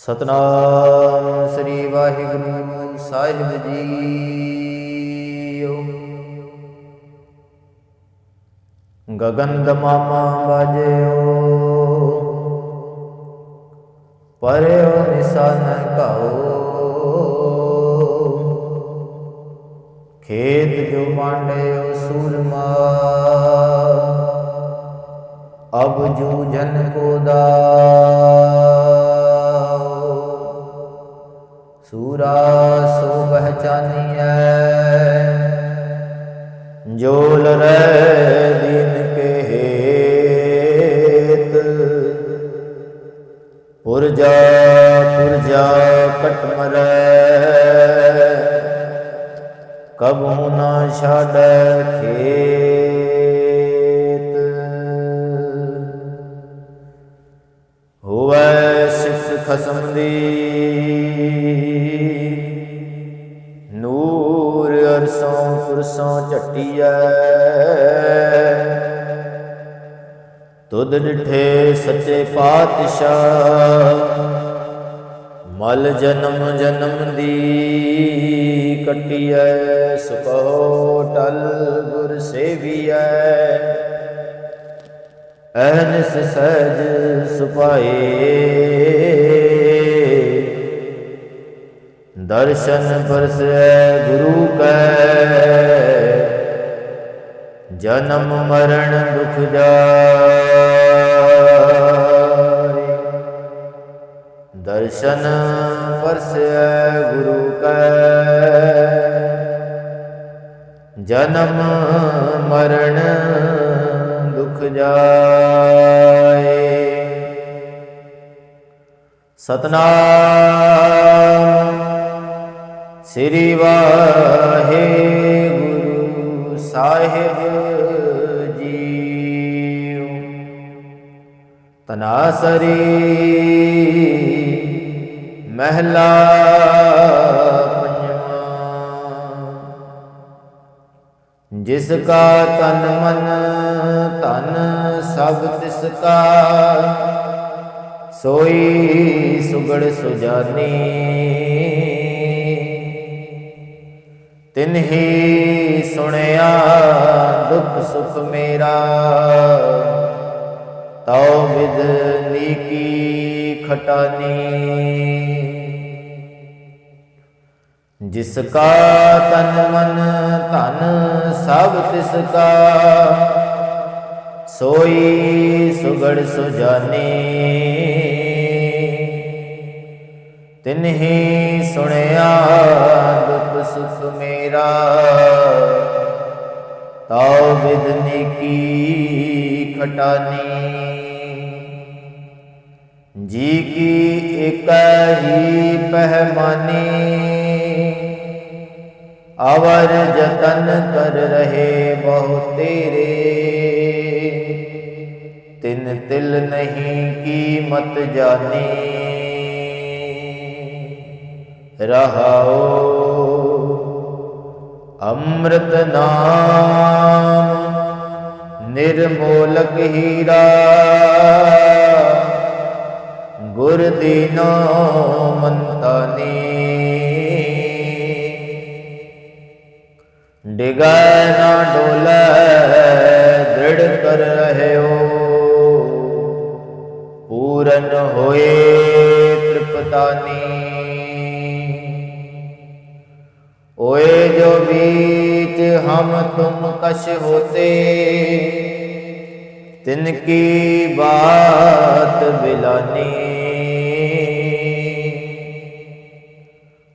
ਸਤਨਾਮ ਸ੍ਰੀ ਵਾਹਿਗੁਰੂ ਸਾਹਿਬ ਜੀਓ। ਗਗਨ ਦਮਾਮਾ ਬਾਜਿਓ। ਪਰਿਓ ਨਿਸਨ ਕਉ ਖੇਤ ਜੋ ਮਾਂਡਿਓ ਸੂਰਮਾ। ਅਬ ਜੂਝਨ ਕੋ ਦਾਓ ਸੂਰਾ ਸੋ ਪਹਿਚਾਨੀਐ ਜੋ ਲਰੈ ਦਿਨ ਕੇ ਹੇਤ। ਪੁਰਜਾ ਪੁਰਜਾ ਕਟ ਕਬੂ ਨਾ ਛਾੜੈ ਖੇਤ। ਹੋਵੈ ਸਿਫਤ ਖਸਮ ਦੀ ਪੁਰਸੋਂ ਝਟੀਐ। ਤੁਧ ਡਿਠੇ ਸੱਚੇ ਪਾਤਸ਼ਾਹ। ਮਲ ਜਨਮ ਜਨਮ ਦੀ ਕਟਿਐ, ਸੁਕਹੋ ਟਲ ਗੁਰ ਸੇਵੀਐ। ਅਹਨਿਸ ਸਹਿਜ ਸੁਪਾਏ ਦਰਸ਼ਨ ਪਰਸੈ ਗੁਰੂ ਕੈ। ਜਨਮ ਮਰਨ ਦੁਖ ਜਾਏ। ਦਰਸ਼ਨ ਪਰਸੈ ਗੁਰੂ ਕੈ। ਜਨਮ ਮਰਨ ਦੁਖ ਜਾਏ। ਸਤਨਾਮ ਸ੍ਰੀ ਵਾਹਿਗੁਰੂ ਸਾਹਿਬ ਜੀਓ ਤਨਾਸਰੀ ਮਹਿਲਾ ਪੰਜਵਾ। ਜਿਸ ਕਾ ਤਨ ਮਨ ਧਨ ਸਭ ਤਿਸ ਕਾ, ਸੋਈ ਸੁਗੜ ਸੁਜਾਨੀ। ਤਿਨਹੀ ਸੁਣਿਆ, ਦੁੱਖ ਸੁਖ ਮੇਰਾ। ਤਉ ਵਿਦ ਨੀਕੀ ਖਟਾਨੀ। ਜਿਸ ਕਾ ਤਨ ਮਨ ਧਨ, ਸਭ ਤਿਸ ਕਾ। ਸੋਈ ਸੁਗੜ ਸੁਜਾਨੀ। ਤਿਨਹੀ ਸੁਣਿਆ ਦੁਖ ਸੁਖ ਮੇਰਾ ਤਾਉ ਵਿਦਨੀ ਕੀ ਖਟਾਨੀ ਜੀ ਕੀ ਇਕ ਹੀ ਪਹਿਮਾਨੀ ਅਵਰ ਜਤਨ ਕਰ ਰਹੇ ਬਹੁ ਤੇਰੇ ਤਿਨ ਤਿਲ ਨਹੀਂ ਕੀਮਤ ਜਾਣੀ ਰਹਾਓ ਅੰਮ੍ਰਿਤ ਨਾਮ ਨਿਰਮੋਲਕ ਹੀਰਾ। ਗੁਰ ਦੀਨੋ ਮੰਤਾਨੀ। ਡਿਗੈ ਨਾ ਡੋਲੇ, ਦ੍ਰਿੜ ਕਰ ਰਹਿਓ। ਪੂਰਨ ਹੋਏ ਤ੍ਰਿਪਤਾਨੀ। हम तुम कश होते तिनकी बात बिलानी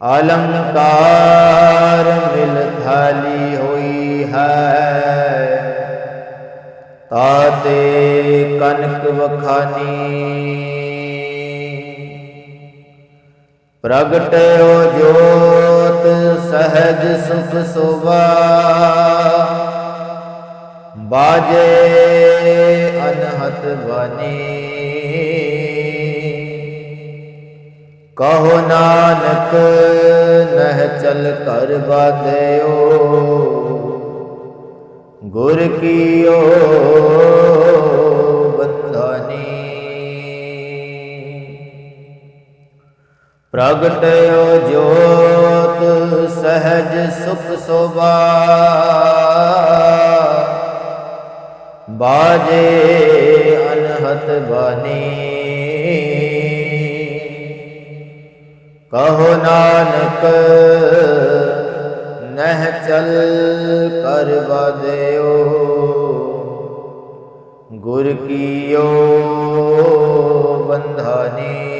आलमकार मिल थाली हुई है ताते कनक बखानी प्रगटयो जो ਸਹਿਜ ਸੁਖ ਸੋਭਾ। ਬਾਜੇ ਅਨਹਤ ਬਾਣੀ ਕਹੋ ਨਾਨਕ, ਨਹਿ ਚਲ ਕਰ ਬਾਧਿਓ ਗੁਰ ਕੀਓ ਬੰਧਾਨੀ। ਪ੍ਰਗਟਿਓ ਜੋਤ ਸਹਿਜ ਸੁਖ ਸੋਭਾ। ਬਾਜੇ ਅਨਹਤ ਬਾਣੀ। ਕਹੋ ਨਾਨਕ, ਨਹਿ ਚਲ ਕਰਵਾ ਬਾਦਿਓ ਗੁਰ ਕੀਓ ਬੰਧਾਨੀ।